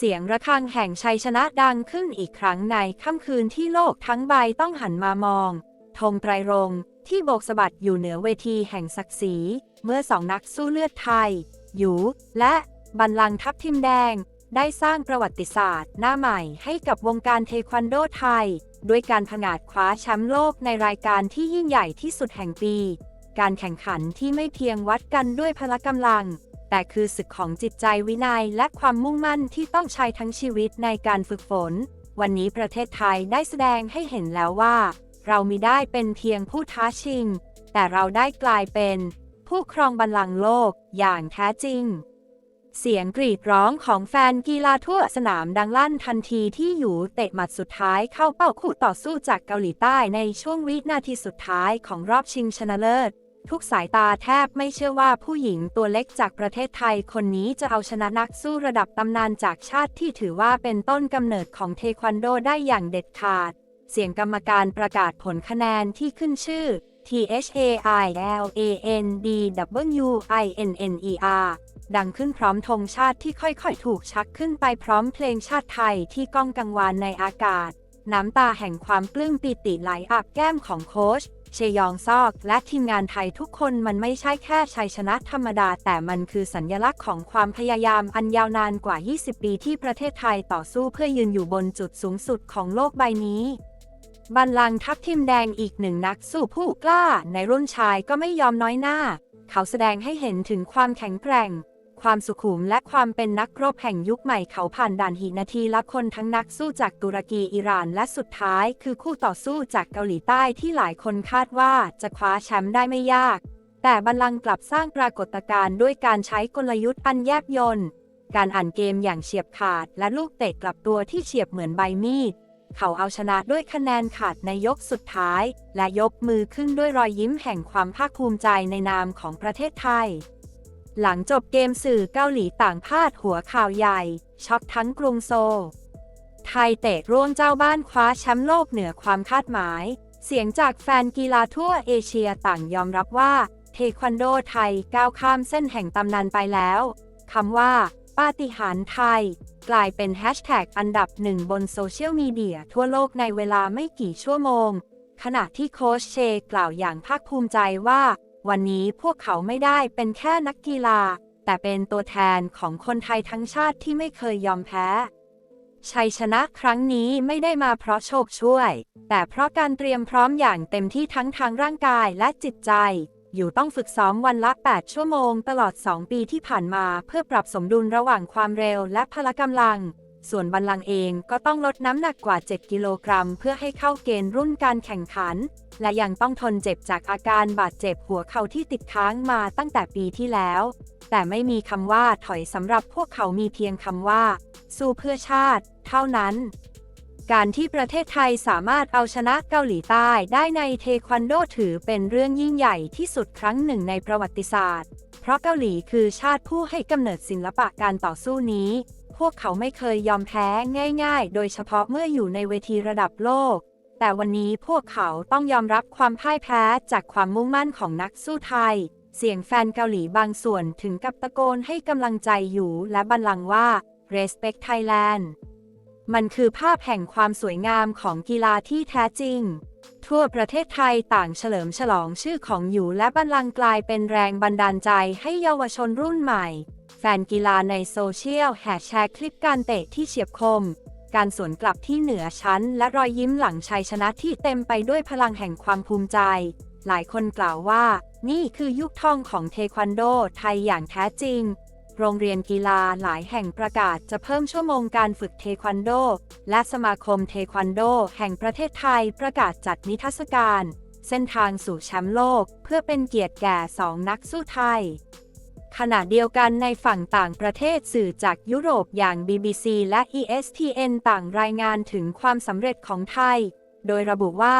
เสียงระฆังแห่งชัยชนะดังขึ้นอีกครั้งในค่ำคืนที่โลกทั้งใบต้องหันมามอง ธงไตรรงค์ที่โบกสะบัดอยู่เหนือเวทีแห่งศักดิ์ศรี เมื่อสองนักสู้เลือดไทย หยู และบัลลังทัพทิมแดง ได้สร้างประวัติศาสตร์ หน้าใหม่ให้กับวงการเทควันโดไทย ด้วยการผงาดคว้าแชมป์โลกในรายการที่ยิ่งใหญ่ที่สุดแห่งปี การแข่งขันที่ไม่เพียงวัดกันด้วยพละกำลัง แต่คือศึกของจิตใจวินัยและความมุ่งมั่นที่ต้องใช้ทั้งชีวิตในการฝึกฝน วันนี้ประเทศไทยได้แสดงให้เห็นแล้วว่า เรามีได้เป็นเพียงผู้ท้าชิง แต่เราได้กลายเป็น ผู้ครองบัลลังก์โลกอย่างแท้จริง เสียงกรีดร้องของแฟนกีฬาทั่วสนามดังลั่นทันทีที่อยู่เตะหมัดสุดท้ายเข้าเป้าคู่ต่อสู้จากเกาหลีใต้ในช่วงวินาทีสุดท้ายของรอบชิงชนะเลิศ ทุกสายตาแทบไม่เชื่อว่าผู้หญิงตัวเล็กจากประเทศไทยคนนี้จะเอาชนะนักสู้ระดับตำนานจากชาติที่ถือว่าเป็นต้นกำเนิดของเทควันโดได้อย่างเด็ดขาด เสียงกรรมการประกาศผลคะแนนที่ขึ้นชื่อ T H A I L A N D W I N N E R ดังขึ้นพร้อมธงชาติที่ค่อยๆ ถูกชักขึ้นไปพร้อมเพลงชาติไทยที่ก้องกังวานในอากาศ น้ำตาแห่งความปลื้มปีติไหลอาบแก้มของโค้ช เชยองซอก และทีมงานไทยทุกคนมันไม่ใช่แค่ชัยชนะธรรมดา แต่มันคือสัญญลักษณ์ของความพยายามอันยาวนานกว่า 20 ปีที่ประเทศไทยต่อสู้เพื่อยืนอยู่บนจุดสูงสุดของโลกใบนี้บัลลังก์ทัพทิมแดงอีกหนึ่งนักสู้ผู้กล้าในรุ่นชายก็ไม่ยอมน้อยหน้า เขาแสดงให้เห็นถึงความแข็งแกร่ง ความสุขุมและความเป็นนักรบแห่งยุคใหม่เขาผ่านด่านหินนาทีละคนทั้งนักสู้จากตุรกีอิหร่านและสุดท้ายคือคู่ต่อสู้จากเกาหลีใต้ที่หลายคนคาดว่าจะคว้าแชมป์ได้ไม่ยาก แต่บัลลังก์กลับสร้างปรากฏการณ์ด้วยการใช้กลยุทธ์อันแยบยลการอ่านเกมอย่างเฉียบขาดและลูกเตะกลับตัวที่เฉียบเหมือนใบมีดเขาเอาชนะด้วยคะแนนขาดในยกสุดท้าย และยกมือขึ้นด้วยรอยยิ้มแห่งความภาคภูมิใจในนามของประเทศไทย หลังจบเกมสื่อเกาหลีต่างพาดหัวข่าวใหญ่ ช็อกทั้งกรุงโซลไทยเตะร่วงเจ้าบ้านคว้าแชมป์โลกเหนือความคาดหมาย เสียงจากแฟนกีฬาทั่วเอเชียต่างยอมรับว่า เทควันโดไทยก้าวข้ามเส้นแห่งตำนานไปแล้วคำว่า ปาฏิหาริย์ไทย กลายเป็นแฮชแท็กอันดับหนึ่งบนโซเชียลมีเดียทั่วโลกในเวลาไม่กี่ชั่วโมง ขณะที่โค้ชเชกล่าวอย่างภาคภูมิใจว่า วันนี้พวกเขาไม่ได้เป็นแค่นักกีฬา แต่เป็นตัวแทนของคนไทยทั้งชาติที่ไม่เคยยอมแพ้ ชัยชนะครั้งนี้ไม่ได้มาเพราะโชคช่วย แต่เพราะการเตรียมพร้อมอย่างเต็มที่ทั้งทางร่างกายและจิตใจ อยู่ต้องฝึกซ้อมวันละ 8 ชั่วโมงตลอด 2 ปีที่ผ่านมาเพื่อปรับสมดุลระหว่างความเร็วและพละกำลัง ส่วนบัลลังก์เองก็ต้องลดน้ำหนักกว่า 7 กิโลกรัม เพื่อให้เข้าเกณฑ์รุ่นการแข่งขัน และยังต้องทนเจ็บจากอาการบาดเจ็บหัวเข่าที่ติดค้างมาตั้งแต่ปีที่แล้ว แต่ไม่มีคำว่าถอยสำหรับพวกเขามีเพียงคำว่า สู้เพื่อชาติ เท่านั้นการที่ประเทศไทยสามารถเอาชนะเกาหลีใต้ได้ในเทควันโดถือเป็นเรื่องยิ่งใหญ่ที่สุดครั้งหนึ่งในประวัติศาสตร์ เพราะเกาหลีคือชาติผู้ให้กำเนิดศิลปะการต่อสู้นี้ พวกเขาไม่เคยยอมแพ้ง่าย ๆ โดยเฉพาะเมื่ออยู่ในเวทีระดับโลก แต่วันนี้พวกเขาต้องยอมรับความพ่ายแพ้จากความมุ่งมั่นของนักสู้ไทย เสียงแฟนเกาหลีบางส่วนถึงกับตะโกนให้กำลังใจอยู่และบันลังว่า respect Thailand มันคือภาพแห่งความสวยงามของกีฬาที่แท้จริง ทั่วประเทศไทยต่างเฉลิมฉลองชื่อของอยู่และบัลลังกลายเป็นแรงบันดาลใจให้เยาวชนรุ่นใหม่ แฟนกีฬาในโซเชียลแห่แชร์คลิปการเตะที่เฉียบคม การสวนกลับที่เหนือชั้น และรอยยิ้มหลังชัยชนะที่เต็มไปด้วยพลังแห่งความภูมิใจ หลายคนกล่าวว่า นี่คือยุคทองของเทควันโดไทยอย่างแท้จริง โรงเรียนกีฬาหลายแห่งประกาศจะเพิ่มชั่วโมงการฝึกเทควันโด และสมาคมเทควันโด แห่งประเทศไทยประกาศจัดนิทรรศการ เส้นทางสู่แชมป์โลก เพื่อเป็นเกียรติแก่สองนักสู้ไทย ขณะเดียวกันในฝั่งต่างประเทศสื่อจากยุโรปอย่าง BBC และ ESPN ต่างรายงานถึงความสำเร็จของไทย โดยระบุว่า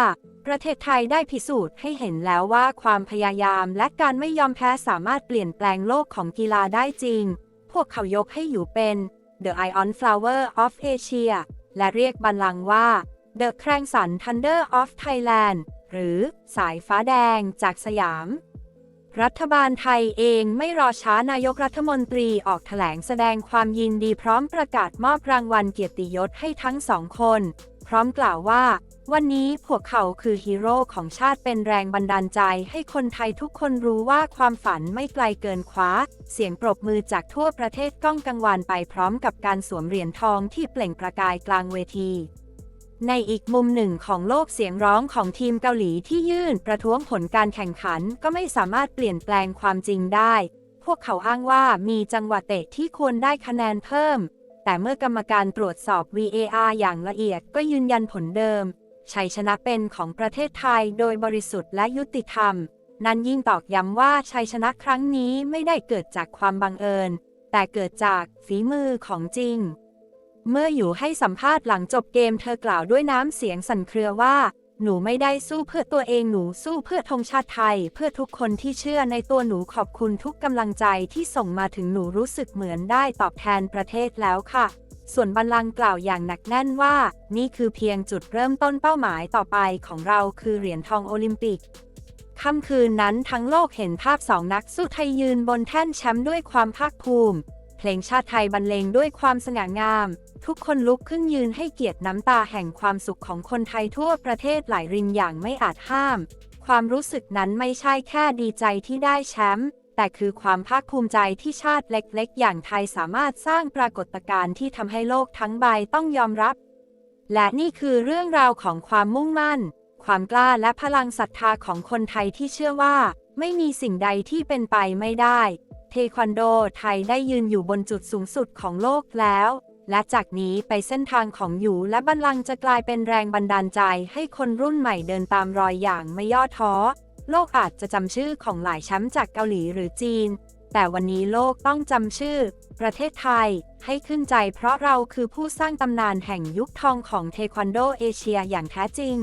ประเทศไทยได้พิสูจน์ให้เห็นแล้วว่าความพยายามและการไม่ยอมแพ้สามารถเปลี่ยนแปลงโลกของกีฬาได้จริง พวกเขายกให้อยู่เป็น The Iron Flower of Asia และเรียกบัลลังก์ว่า The แครงสัน Thunder of Thailand หรือสายฟ้าแดงจากสยาม รัฐบาลไทยเองไม่รอช้านายกรัฐมนตรีออกแถลงแสดงความยินดีพร้อมประกาศมอบรางวัลเกียรติยศให้ทั้งสองคน พร้อมกล่าวว่า วันนี้พวกเขาคือฮีโร่ของชาติเป็นแรงบันดาลใจให้คนไทยทุกคนรู้ว่าความฝันไม่ไกลเกินคว้า เสียงปรบมือจากทั่วประเทศก้องกังวานไปพร้อมกับการสวมเหรียญทองที่เปล่งประกายกลางเวที ในอีกมุมหนึ่งของโลกเสียงร้องของทีมเกาหลีที่ยื่นประท้วงผลการแข่งขันก็ไม่สามารถเปลี่ยนแปลงความจริงได้ พวกเขาอ้างว่ามีจังหวะเตะที่ควรได้คะแนนเพิ่ม แต่เมื่อกรรมการตรวจสอบ VAR อย่างละเอียดก็ยืนยันผลเดิม ชัยชนะเป็นของประเทศไทยโดยบริสุทธิ์และยุติธรรม นั้นยิ่งตอกย้ำว่าชัยชนะครั้งนี้ไม่ได้เกิดจากความบังเอิญ แต่เกิดจากฝีมือของจริง เมื่ออยู่ให้สัมภาษณ์หลังจบเกมเธอกล่าวด้วยน้ำเสียงสั่นเครือว่า หนูไม่ได้สู้เพื่อตัวเองหนูสู้เพื่อธงชาติไทย เพื่อทุกคนที่เชื่อในตัวหนูขอบคุณทุกกำลังใจที่ส่งมาถึงหนูรู้สึกเหมือนได้ตอบแทนประเทศแล้วค่ะ ส่วนบัลลังก์กล่าวอย่างหนักแน่นว่า นี่คือเพียงจุดเริ่มต้นเป้าหมายต่อไปของเราคือเหรียญทองโอลิมปิกค่ำคืนนั้นทั้งโลกเห็นภาพสองนักสู้ไทยยืนบนแท่นแชมป์ด้วยความภาคภูมิ เพลงชาติไทยบรรเลงด้วยความสง่างาม ทุกคนลุกขึ้นยืนให้เกียรติน้ำตาแห่งความสุขของคนไทยทั่วประเทศไหลรินอย่างไม่อาจห้าม ความรู้สึกนั้นไม่ใช่แค่ดีใจที่ได้แชมป์แต่คือความภาคภูมิใจที่ชาติเล็ก ๆ อย่างไทยสามารถสร้างปรากฏการณ์ที่ทำให้โลกทั้งใบต้องยอมรับ และนี่คือเรื่องราวของความมุ่งมั่น ความกล้าและพลังศรัทธาของคนไทยที่เชื่อว่า ไม่มีสิ่งใดที่เป็นไปไม่ได้ ทควันโดไทยได้ยืนอยู่บนจุดสูงสุดของโลกแล้ว และจากนี้ไปเส้นทางของหยูและบัลลังก์จะกลายเป็นแรงบันดาลใจให้คนรุ่นใหม่เดินตามรอยอย่างไม่ย่อท้อ โลกอาจจะจำชื่อของหลายแชมป์จากเกาหลีหรือจีน แต่วันนี้โลกต้องจำชื่อ ประเทศไทย ให้ขึ้นใจเพราะเราคือผู้สร้างตำนานแห่งยุคทองของเทควันโดเอเชียอย่างแท้จริง